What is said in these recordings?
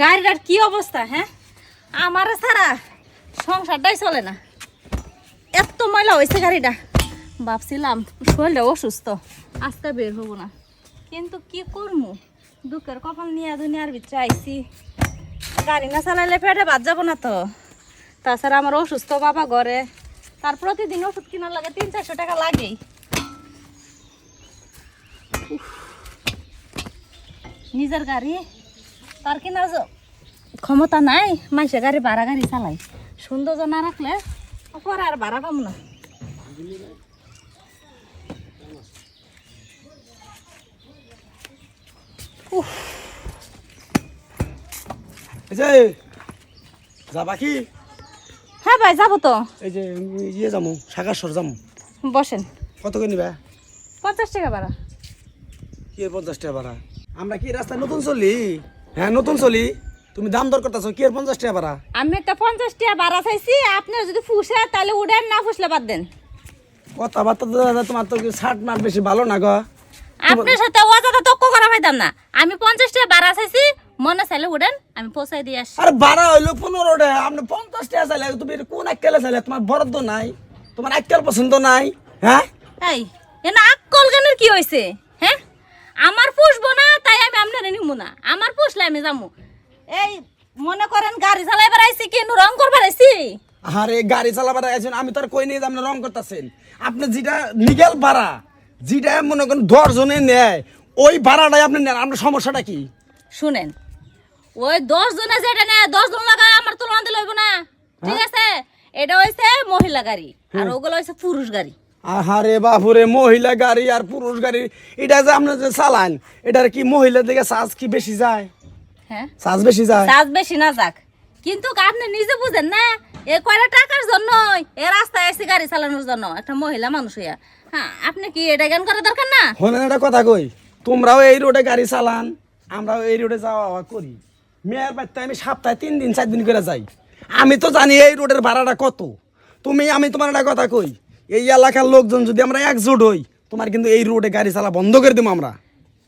গাড়িটার কি অবস্থা হ্যাঁ? আমার ছাড়া সংসারটাই চলে না। এত ময়লা হয়েছে গাড়িটা। ভাবছিলাম শরীরটা অসুস্থ, আজকে বের হব না। কিন্তু কি করব দুঃখের কপাল নিয়ে দুনিয়ার ভিতরে আইছি। গাড়ি না চালাইলে পেটে বাদ যাব না তো। তাছাড়া আমার অসুস্থ বাবা ঘরে। তার প্রতিদিন ওষুধ কেনার লাগে তিন চারশো টাকা লাগেই। নিজের গাড়ি তার কেনার জ- ক্ষমতা নাই মাইসে গাড়ি ভাড়া গাড়ি চালাই। সৌন্দর্য না রাখলে আর ভাড়া পাবো না। যাবা কি? হ্যাঁ ভাই যাব তো। এই যে ইয়ে যাব সাগাসর যাব বসেন। কত করে নিবা? পঞ্চাশ টাকা ভাড়া। কি এর পঞ্চাশ টাকা ভাড়া? আমরা কি রাস্তায় নতুন চলি? হ্যাঁ নতুন চলি। তুমি দাম দর করতেছো কি এর পঞ্চাশ টাকা ভাড়া? আমি একটা পঞ্চাশ টাকা ভাড়া চাইছি আপনার যদি ফুসে তাহলে উড়েন না ফুসলে বাদ দেন। কথাবার্তা তো দাদা তোমার তো ষাট মাঠ বেশি ভালো না গো। আপনার সাথে অযথা তক্ক করা পাইতাম না। আমি পঞ্চাশ টাকা ভাড়া চাইছি মনে চাইলে উড়েন আমি পৌঁছাই দিয়ে আসছি। আরে ভাড়া হইল পনেরো টাকা আপনি পঞ্চাশ টাকা চাইলে তুমি কোন আক্কেলে চাইলে? তোমার বরাদ্দ নাই তোমার আক্কেল পছন্দ নাই হ্যাঁ? এই এনা আক্কল গানের কি হয়েছে হ্যাঁ? আমার পুষবো না আপনার নিমু না আমার পুষলে আমি যাব এই মনে করেন গাড়ি চালাইবার আইছি কি রং করবার আইছি? আরে গাড়ি চালাবার আছেন আমি তো আর কই নিয়ে যে আপনি রং করতেছেন। আপনি যেটা নিগেল ভাড়া যেটা মনে করেন দশ জনে নেয় ওই ভাড়াটাই আপনি নেন আপনার সমস্যাটা কি? শুনেন ওই দশ জনে যেটা নেয় দশ জন লাগা আমার তুলনা দিলে হইব না। ঠিক আছে? এটা হইছে মহিলা গাড়ি আর ওগুলো হইছে পুরুষ গাড়ি। আহারে বাপুরে মহিলা গাড়ি আর পুরুষ গাড়ি এটা যে আপনি যে চালান এটার কি মহিলা দিকে সাজ কি বেশি যায়? হ্যাঁ। সাজ বেশি যায়? চার্জ বেশি না যাক। কিন্তু আপনি নিজে বুঝেন না এ কয়টা টাকার জন্য এ রাস্তায় এসে গাড়ি চালানোর জন্য একটা মহিলা মানুষ হইয়া। হ্যাঁ আপনি কি এটা জ্ঞান করা দরকার না? হলেন একটা কথা কই তোমরাও এই রোডে গাড়ি চালান আমরাও এই রোডে যাওয়া আওয়া করি। মেয়ের বাড়িতে আমি সপ্তাহে তিন দিন চার দিন করে যাই। আমি তো জানি এই রোডের ভাড়াটা কত। তুমি আমি তোমার একটা কথা কই এই এলাকার লোকজন যদি আমরা একজোট হই তোমার কিন্তু এই রোডে গাড়ি চালা বন্ধ করে দেবো আমরা।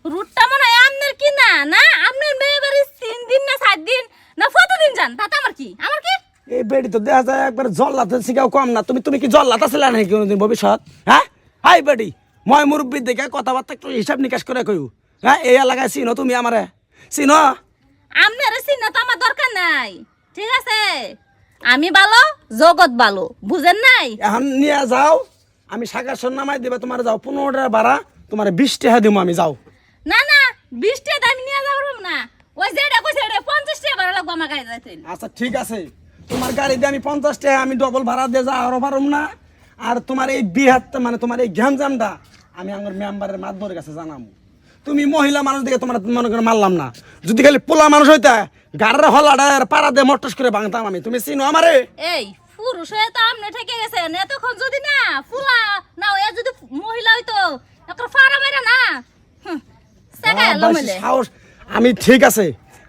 রুটটা মনে হয় আপনার কি না? না আপনার মেয়ে বাড়ি তিন দিন না সাত দিন? না কতদিন যান? তাতে আমার কি? আমার কি? এই বেড়ি তো দেখা যায় একবার জল্লাতে শিখাও কম না। তুমি তুমি কি জল্লাতে ছিলে নাকি কোনোদিন ভবিষ্যৎ? হ্যাঁ? হাই বেড়ি ময় মুরব্বী দেখে কথাবার্তা একটু হিসাব নিকাশ করে কইও। হ্যাঁ এই এলাকায় চিনো তুমি আমারে? চিনো? আপনার চিন্তা তো আমার দরকার নাই। ঠিক আছে? আমি ভালো জগৎ ভালো বুঝেন নাই? এখন নিয়ে যাও আমি শাখার সর নামাই দেবে তোমার যাও পনেরো টাকা ভাড়া তোমার বিশ টাকা দিব আমি যাও। না না বিশ টাকা আমি নিয়ে যাব না। ওই যেটা কইছে এটা পঞ্চাশ টাকা ভাড়া লাগবো আমার গাড়ি যাইতে আচ্ছা ঠিক আছে। তোমার গাড়ি দিয়ে আমি পঞ্চাশ টাকা আমি ডবল ভাড়া দিয়ে যা আরও পারম না। আর তোমার এই বিহাত মানে তোমার এই ঘ্যামজামটা আমি আমার মেম্বারের মাধ্যমের কাছে জানাব তুমি মহিলা মানুষ দেখে তোমার মনে করে মারলাম না। যদি খালি পোলা মানুষ হইতা গাড়ির হলাটা আর পাড়া দিয়ে মটস করে ভাঙতাম আমি। তুমি চিনো আমারে? এই পুরুষ হয়ে তো আপনি ঠেকে গেছেন এতক্ষণ যদি না ফুলা না এ যদি মহিলা হইতো একটা ফাড়া মেরে না। সাহস। আমি ঠিক আছে।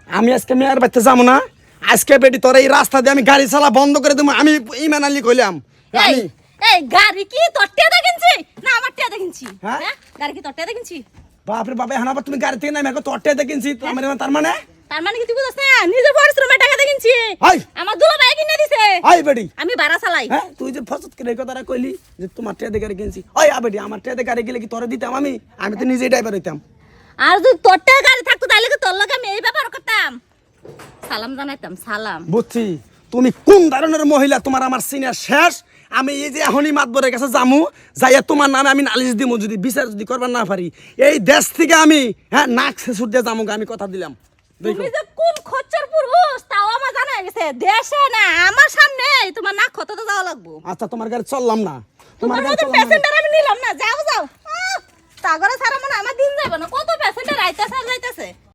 আমি আজকে মেয়ের বাড়িতে যাব না। আজকে বেটি তোর এই রাস্তা দিয়ে আমি গাড়ি চালা বন্ধ করে দেবো। আমি ইমান আলী কইলাম। এই আমি এই গাড়ি কি তোর টিয়া কিনছি? না আমার টিয়া কিনছি। হ্যাঁ? হ্যাঁ? গাড়ি কি তোর টিয়া কিনছি? বাপরে বাবা এখন আবার তুমি গাড়ি থেকে নামে এখন তোরটে দেখিনছি তো আমার তার মানে? তার মানে কি তুই বুঝছ না? নিজের পরিশ্রমের টাকা দিয়ে কিনছি। আমার দুলা ভাই কিনে দিছে। হাই বেটি আমি ভাড়া চালাই। হ্যাঁ তুই যে ফসত করে কথাটা কইলি যে তোমার টেতে গাড়ি কিনছি। ওই আবেটি আমার টেতে গাড়ি গেলে কি তোরে দিতাম আমি? আমি তো নিজেই ড্রাইভার হইতাম। আর যদি তোর টিয়া গাড়ি থাকতো তাহলে কি তোর লগে আমি এই ব্যাপার করতাম? সালাম জানাইতাম সালাম। বুঝছি। তুমি কোন ধরনের মহিলা? তোমার আমার সিনিয়র শেষ। আমি এই যে এখনই মাতবরের কাছে যামু যাইয়া তোমার নামে আমি নালিশ দিমু যদি বিচার যদি করবার না পারি। এই দেশ থেকে আমি হ্যাঁ নাক শেষুর দিয়ে যামুগা আমি কথা দিলাম। তুমি যে কোন খচ্চর পুরুষ তাও আমার জানা গেছে। দেশে না আমার সামনে তোমার নাক তো যাওয়া লাগবো। আচ্ছা তোমার গাড়ি চললাম না। তোমার গাড়ি। প্যাসেঞ্জার আমি নিলাম না যাও যাও। সাগরে সারা মনে আমার দিন যাবে না। কত প্যাসেঞ্জার আইতাছে আর যাইতেছে।